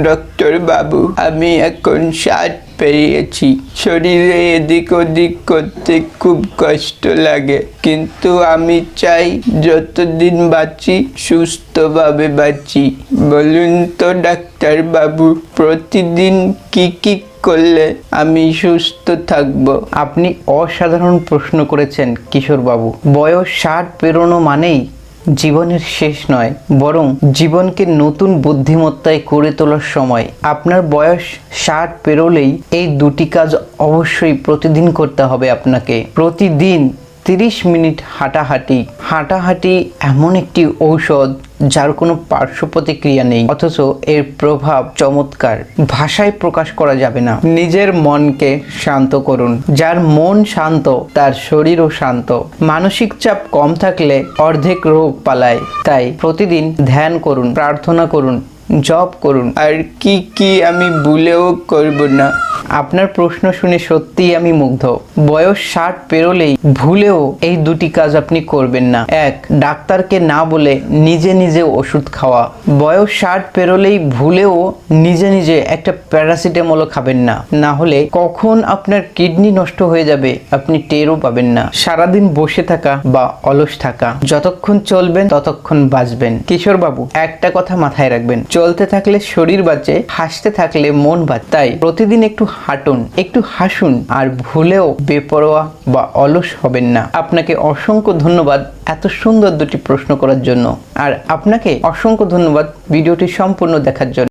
Doctor বাবু, আমি এখন ষাট পেরিয়েছি। শরীরে এদিক ওদিক করতে খুব কষ্ট লাগে। কিন্তু আমি চাই যতদিন বাঁচি, সুস্থভাবে বাঁচি। বলুন তো, ডাক্তার বাবু, প্রতিদিন কি কি করলে আমি সুস্থ থাকব? আপনি অসাধারণ প্রশ্ন করেছেন, কিশোরবাবু। বয়স ষাট পেরোনো মানেই জীবনের শেষ নয়, বরং জীবনকে নতুন বুদ্ধিমত্তায় করে তোলার সময়। আপনার বয়স ষাট পেরোলেই এই দুটি কাজ অবশ্যই প্রতিদিন করতে হবে আপনাকে। প্রতিদিন তিরিশ মিনিট হাঁটাহাঁটি। হাঁটাহাঁটি এমন একটি ঔষধ যার কোনো পার্শ্ব প্রতিক্রিয়া নেই, অথচ এর প্রভাব চমৎকার। ভাষায় প্রকাশ করা যাবে না। নিজের মনকে শান্ত করুন। যার মন শান্ত, তার শরীরও শান্ত। মানসিক চাপ কম থাকলে অর্ধেক রোগ পালায়। তাই প্রতিদিন ধ্যান করুন, প্রার্থনা করুন, জপ করুন। আর কি কি আমি ভুলেও করব না। আপনার প্রশ্ন শুনে সত্যিই আমি মুগ্ধ। বয়স ষাট পেরোলেই ভুলেও এই দুটি কাজ আপনি করবেন না। এক, ডাক্তারকে না বলে নিজে নিজে ওষুধ খাওয়া। বয়স ষাট পেরোলেই ভুলেও নিজে নিজে একটা প্যারাসিটামলও খাবেন না। না হলে কখন আপনার কিডনি নষ্ট হয়ে যাবে আপনি টেরও পাবেন না। সারাদিন বসে থাকা বা অলস থাকা। যতক্ষণ চলবেন ততক্ষণ বাঁচবেন। কিশোরবাবু, একটা কথা মাথায় রাখবেন। চলতে থাকলে শরীর বাঁচে, হাসতে থাকলে মন বাঁচে। তাই প্রতিদিন একটু হাঁটুন, একটু হাসুন আর ভুলেও বেপরোয়া বা অলস হবেন না। আপনাকে অসংখ্য ধন্যবাদ এত সুন্দর দুটি প্রশ্ন করার জন্য। আর আপনাকে অসংখ্য ধন্যবাদ ভিডিওটি সম্পূর্ণ দেখার জন্য।